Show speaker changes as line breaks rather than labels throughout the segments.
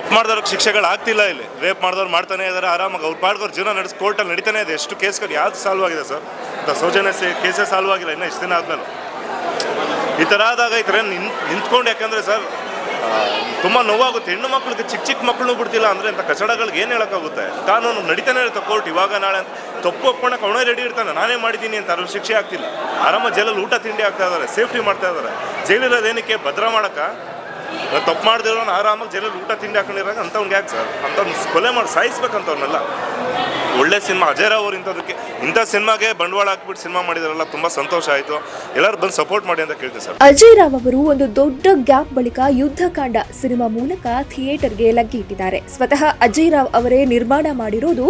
ತಪ್ಪು ಮಾಡಿದವ್ರಿಗೆ ಶಿಕ್ಷೆಗಳು ಆಗ್ತಿಲ್ಲ ಇಲ್ಲಿ. ರೇಪ್ ಮಾಡಿದವ್ರು ಮಾಡ್ತಾನೆ ಇದ್ದಾರೆ ಆರಾಮಾಗಿ ಅವ್ರು ಪಾಡ್ದವ್ರು ಜೀವನ ನಡೆಸಿ ಕೋರ್ಟಲ್ಲಿ ನಡೀತಾನೆ ಇದೆ. ಎಷ್ಟು ಕೇಸ್ಗಳು ಯಾವ್ದು ಸಾಲ್ವ್ ಆಗಿದೆ ಸರ್ ಅಂತ ಸೌಜನ್ಯ ಕೇಸೇ ಸಾಲ್ವ್ ಆಗಿಲ್ಲ, ಇನ್ನೂ ಇಷ್ಟು ದಿನ ಆದ್ಮೇಲೆ. ಈ ಥರ ಆದಾಗ ಈ ಥರ ನಿಂತ್ಕೊಂಡು ಯಾಕಂದರೆ ಸರ್ ತುಂಬ ನೋವಾಗುತ್ತೆ. ಹೆಣ್ಣು ಮಕ್ಳಿಗೆ ಚಿಕ್ಕ ಚಿಕ್ಕ ಮಕ್ಕಳನ್ನೂ ಬಿಡ್ತಿಲ್ಲ ಅಂದರೆ ಅಂತ ಕಚಡಗಳಿಗೆ ಏನು ಹೇಳೋಕ್ಕಾಗುತ್ತೆ? ಕಾನೂನು ನಡೀತಾನೆ ಇರುತ್ತೆ ಕೋರ್ಟ್ ಇವಾಗ, ನಾಳೆ ತಪ್ಪು ಒಪ್ಕೊಳಕ್ಕೆ ಅವನೇ ರೆಡಿ ಇರ್ತಾನೆ. ನಾನೇ ಮಾಡಿದ್ದೀನಿ ಅಂತ ಅವ್ರಿಗೆ ಶಿಕ್ಷೆ ಆಗ್ತಿಲ್ಲ. ಆರಾಮ ಜೈಲಲ್ಲಿ ಊಟ, ತಿಂಡಿ ಆಗ್ತಾ ಇದ್ದಾರೆ ಸೇಫ್ಟಿ ಮಾಡ್ತಾ ಇದ್ದಾರೆ ಜೈಲಿರೋದೇನಕ್ಕೆ ಭದ್ರ ಮಾಡೋಕ್ಕೆ? ತಪ್ಪು ಮಾಡಿದ್ರು ಆರಾಮಾಗಿ ಜೈಲಲ್ಲಿ ಊಟ ತಿಂಡಿ ಹಾಕೊಂಡಿರೋ ಅಂತವ್ನಿಗೆ ಯಾಕೆ ಸರ್? ಅಂಥವ್ನ ಕೊಲೆ ಮಾಡಿ ಸಾಯಿಸ್ಬೇಕಂತವ್ರನ್ನೆಲ್ಲ ಒಳ್ಳೆ ಸಿನಿಮಾ, ಅಜಯ್ ರಾವ್ ಅವ್ರು ಇಂಥದಕ್ಕೆ, ಇಂಥ ಸಿನಿಮಾಗೆ ಬಂಡವಾಳ ಹಾಕ್ಬಿಟ್ಟು ಸಿನಿಮಾ ಮಾಡಿದಾರಲ್ಲ ತುಂಬ ಸಂತೋಷ ಆಯಿತು. ಎಲ್ಲರೂ ಬಂದು ಸಪೋರ್ಟ್ ಮಾಡಿ ಅಂತ ಕೇಳ್ತೀವಿ ಸರ್.
ಅಜಯ್ ರಾವ್ ಅವರು ಒಂದು ದೊಡ್ಡ ಗ್ಯಾಪ್ ಬಳಿಕ ಯುದ್ಧಕಾಂಡ ಸಿನಿಮಾ ಮೂಲಕ ಥಿಯೇಟರ್ಗೆ ಲಗ್ಗೆ ಇಟ್ಟಿದ್ದಾರೆ. ಸ್ವತಃ ಅಜಯ್ ರಾವ್ ಅವರೇ ನಿರ್ಮಾಣ ಮಾಡಿರೋದು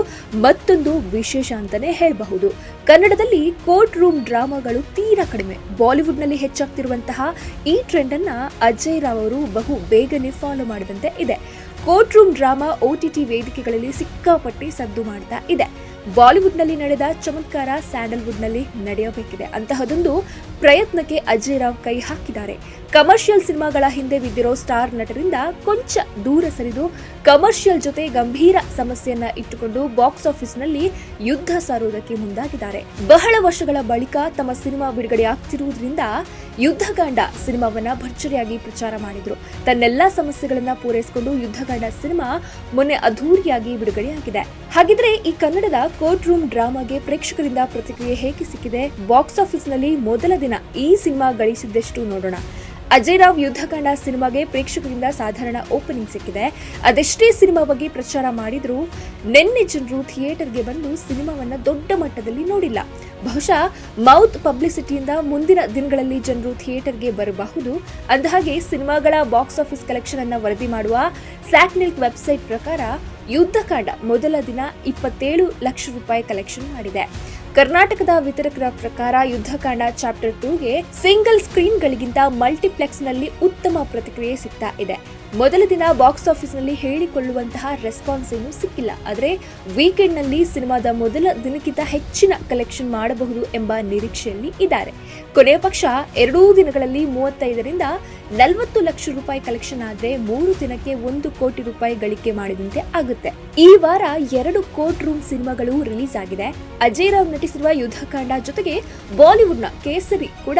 ಮತ್ತೊಂದು ವಿಶೇಷ ಅಂತಾನೆ ಹೇಳಬಹುದು. ಕನ್ನಡದಲ್ಲಿ ಕೋರ್ಟ್ ರೂಮ್ ಡ್ರಾಮಾಗಳು ತೀರಾ ಕಡಿಮೆ. ಬಾಲಿವುಡ್ನಲ್ಲಿ ಹೆಚ್ಚಾಗ್ತಿರುವಂತಹ ಈ ಟ್ರೆಂಡ್ ಅನ್ನ ಅಜಯ್ ರಾವ್ ಅವರು ಬಹು ಬೇಗನೆ ಫಾಲೋ ಮಾಡಿದಂತೆ ಇದೆ. ಕೋರ್ಟ್ ರೂಮ್ ಡ್ರಾಮಾ ಓಟಿಟಿ ವೇದಿಕೆಗಳಲ್ಲಿ ಸಿಕ್ಕಾಪಟ್ಟೆ ಸದ್ದು ಮಾಡ್ತಾ ಇದೆ. ಬಾಲಿವುಡ್ನಲ್ಲಿ ನಡೆದ ಚಮತ್ಕಾರ ಸ್ಯಾಂಡಲ್ವುಡ್ನಲ್ಲಿ ನಡೆಯಬೇಕಿದೆ. ಅಂತಹದೊಂದು ಪ್ರಯತ್ನಕ್ಕೆ ಅಜಯ್ ರಾವ್ ಕೈ ಹಾಕಿದ್ದಾರೆ. ಕಮರ್ಷಿಯಲ್ ಸಿನಿಮಾಗಳ ಹಿಂದೆ ಬಿದ್ದಿರೋ ಸ್ಟಾರ್ ನಟರಿಂದ ಕೊಂಚ ದೂರ ಸರಿದು ಕಮರ್ಷಿಯಲ್ ಜೊತೆ ಗಂಭೀರ ಸಮಸ್ಯೆಯನ್ನ ಇಟ್ಟುಕೊಂಡು ಬಾಕ್ಸ್ ಆಫೀಸ್ನಲ್ಲಿ ಯುದ್ಧ ಸಾರುವುದಕ್ಕೆ ಮುಂದಾಗಿದ್ದಾರೆ. ಬಹಳ ವರ್ಷಗಳ ಬಳಿಕ ತಮ್ಮ ಸಿನಿಮಾ ಬಿಡುಗಡೆ ಆಗ್ತಿರುವುದರಿಂದ ಯುದ್ಧಕಾಂಡ ಸಿನಿಮಾವನ್ನ ಭರ್ಜರಿಯಾಗಿ ಪ್ರಚಾರ ಮಾಡಿದ್ರು. ತನ್ನೆಲ್ಲಾ ಸಮಸ್ಯೆಗಳನ್ನ ಪೂರೈಸಿಕೊಂಡು ಯುದ್ಧಗಾಂಡ ಸಿನಿಮಾ ಮೊನ್ನೆ ಅದ್ಧೂರಿಯಾಗಿ ಬಿಡುಗಡೆಯಾಗಿದೆ. ಹಾಗಿದ್ರೆ ಈ ಕನ್ನಡದ ಕೋರ್ಟ್ ರೂಮ್ ಡ್ರಾಮಾಗೆ ಪ್ರೇಕ್ಷಕರಿಂದ ಪ್ರತಿಕ್ರಿಯೆ ಹೇಗೆ ಸಿಕ್ಕಿದೆ? ಬಾಕ್ಸ್ ಆಫೀಸ್ನಲ್ಲಿ ಮೊದಲ ದಿನ ಈ ಸಿನಿಮಾ ಗಳಿಸಿದ್ದೆಷ್ಟು ನೋಡೋಣ. ಅಜಯ್ ರಾವ್ ಯುದ್ಧಕಾಂಡ ಸಿನಿಮಾಗೆ ಪ್ರೇಕ್ಷಕರಿಂದ ಸಾಧಾರಣ ಓಪನಿಂಗ್ ಸಿಕ್ಕಿದೆ. ಅದೆಷ್ಟೇ ಸಿನಿಮಾ ಬಗ್ಗೆ ಪ್ರಚಾರ ಮಾಡಿದರೂ ನಿನ್ನೆ ಜನರು ಥಿಯೇಟರ್ಗೆ ಬಂದು ಸಿನಿಮಾವನ್ನ ದೊಡ್ಡ ಮಟ್ಟದಲ್ಲಿ ನೋಡಿಲ್ಲ. ಬಹುಶಃ ಮೌತ್ ಪಬ್ಲಿಸಿಟಿಯಿಂದ ಮುಂದಿನ ದಿನಗಳಲ್ಲಿ ಜನರು ಥಿಯೇಟರ್ಗೆ ಬರಬಹುದು. ಅಂದಹಾಗೆ ಸಿನಿಮಾಗಳ ಬಾಕ್ಸ್ ಆಫೀಸ್ ಕಲೆಕ್ಷನ್ ಅನ್ನು ವರದಿ ಮಾಡುವ ಸ್ಯಾಟ್ನಿಲ್ಕ್ ವೆಬ್ಸೈಟ್ ಪ್ರಕಾರ ಯುದ್ಧಕಾಂಡ ಮೊದಲ ದಿನ ಇಪ್ಪತ್ತೇಳು ಲಕ್ಷ ರೂಪಾಯಿ ಕಲೆಕ್ಷನ್ ಮಾಡಿದೆ. ಕರ್ನಾಟಕದ ವಿತರಕರ ಪ್ರಕಾರ ಯುದ್ಧಕಾಂಡ ಚಾಪ್ಟರ್ ಟೂಗೆ ಸಿಂಗಲ್ ಸ್ಕ್ರೀನ್ಗಳಿಗಿಂತ ಮಲ್ಟಿಪ್ಲೆಕ್ಸ್ನಲ್ಲಿ ಉತ್ತಮ ಪ್ರತಿಕ್ರಿಯೆ ಸಿಗ್ತಾ ಇದೆ. ಮೊದಲ ದಿನ ಬಾಕ್ಸ್ ಆಫೀಸ್ನಲ್ಲಿ ಹೇಳಿಕೊಳ್ಳುವಂತಹ ರೆಸ್ಪಾನ್ಸ್ ಏನು ಸಿಕ್ಕಿಲ್ಲ. ಆದರೆ ವೀಕೆಂಡ್ನಲ್ಲಿ ಸಿನಿಮಾದ ಮೊದಲ ದಿನಕ್ಕಿಂತ ಹೆಚ್ಚಿನ ಕಲೆಕ್ಷನ್ ಮಾಡಬಹುದು ಎಂಬ ನಿರೀಕ್ಷೆಯಲ್ಲಿ ಇದ್ದಾರೆ. ಕೊನೆಯ ಪಕ್ಷ ಎರಡೂ ದಿನಗಳಲ್ಲಿ ಮೂವತ್ತೈದರಿಂದ ನಲವತ್ತು ಲಕ್ಷ ರೂಪಾಯಿ ಕಲೆಕ್ಷನ್ ಆದ್ರೆ ಮೂರು ದಿನಕ್ಕೆ ಒಂದು ಕೋಟಿ ರೂಪಾಯಿ ಗಳಿಕೆ ಮಾಡಿದಂತೆ ಆಗುತ್ತೆ. ಈ ವಾರ ಎರಡು ಕೋರ್ಟ್ ರೂಮ್ ಸಿನಿಮಾಗಳು ರಿಲೀಸ್ ಆಗಿದೆ. ಅಜಯ್ ರಾವ್ ನಟಿಸಿರುವ ಯುದ್ಧಕಾಂಡ ಜೊತೆಗೆ ಬಾಲಿವುಡ್ನ ಕೇಸರಿ ಕೂಡ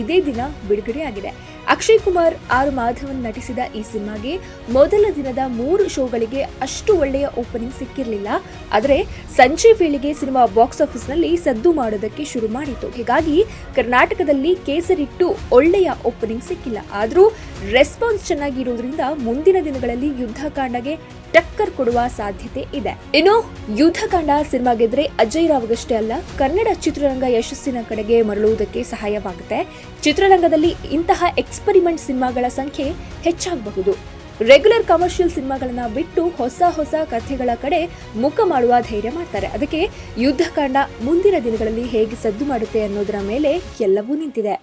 ಇದೇ ದಿನ ಬಿಡುಗಡೆಯಾಗಿದೆ. ಅಕ್ಷಯ್ ಕುಮಾರ್ ಆರ್ ಮಾಧವನ್ ನಟಿಸಿದ ಈ ಸಿನಿಮಾಗೆ ಮೊದಲ ದಿನದ ಮೂರು ಶೋಗಳಿಗೆ ಅಷ್ಟು ಒಳ್ಳೆಯ ಓಪನಿಂಗ್ ಸಿಕ್ಕಿರಲಿಲ್ಲ. ಆದರೆ ಸಂಜೆ ವೇಳೆಗೆ ಸಿನಿಮಾ ಬಾಕ್ಸ್ ಆಫೀಸ್ನಲ್ಲಿ ಸದ್ದು ಮಾಡೋದಕ್ಕೆ ಶುರು ಮಾಡಿತು ಹೀಗಾಗಿ ಕರ್ನಾಟಕದಲ್ಲಿ ಕೇಸರಿಟ್ಟು ಒಳ್ಳೆಯ ಓಪನಿಂಗ್ ಸಿಕ್ಕಿಲ್ಲ. ಆದರೂ ರೆಸ್ಪಾನ್ಸ್ ಚೆನ್ನಾಗಿರುವುದರಿಂದ ಮುಂದಿನ ದಿನಗಳಲ್ಲಿ ಯುದ್ಧಕಾಂಡಗೆ ಟಕ್ಕರ್ ಕೊಡುವ ಸಾಧ್ಯತೆ ಇದೆ. ಇನ್ನು ಯುದ್ಧಕಾಂಡ ಸಿನಿಮಾ ಗೆದ್ರೆ ಅಜಯ್ ರಾವ್ಗಷ್ಟೇ ಅಲ್ಲ, ಕನ್ನಡ ಚಿತ್ರರಂಗ ಯಶಸ್ಸಿನ ಕಡೆಗೆ ಮರಳುವುದಕ್ಕೆ ಸಹಾಯವಾಗುತ್ತೆ. ಚಿತ್ರರಂಗದಲ್ಲಿ ಇಂತಹ ಎಕ್ಸ್ಪರಿಮೆಂಟ್ ಸಿನಿಮಾಗಳ ಸಂಖ್ಯೆ ಹೆಚ್ಚಾಗಬಹುದು. ರೆಗ್ಯುಲರ್ ಕಮರ್ಷಿಯಲ್ ಸಿನಿಮಾಗಳನ್ನ ಬಿಟ್ಟು ಹೊಸ ಹೊಸ ಕಥೆಗಳ ಕಡೆ ಮುಖ ಮಾಡುವ ಧೈರ್ಯ ಮಾಡ್ತಾರೆ. ಅದಕ್ಕೆ ಯುದ್ಧಕಾಂಡ ಮುಂದಿನ ದಿನಗಳಲ್ಲಿ ಹೇಗೆ ಸದ್ದು ಮಾಡುತ್ತೆ ಅನ್ನೋದರ ಮೇಲೆ ಎಲ್ಲವೂ ನಿಂತಿದೆ.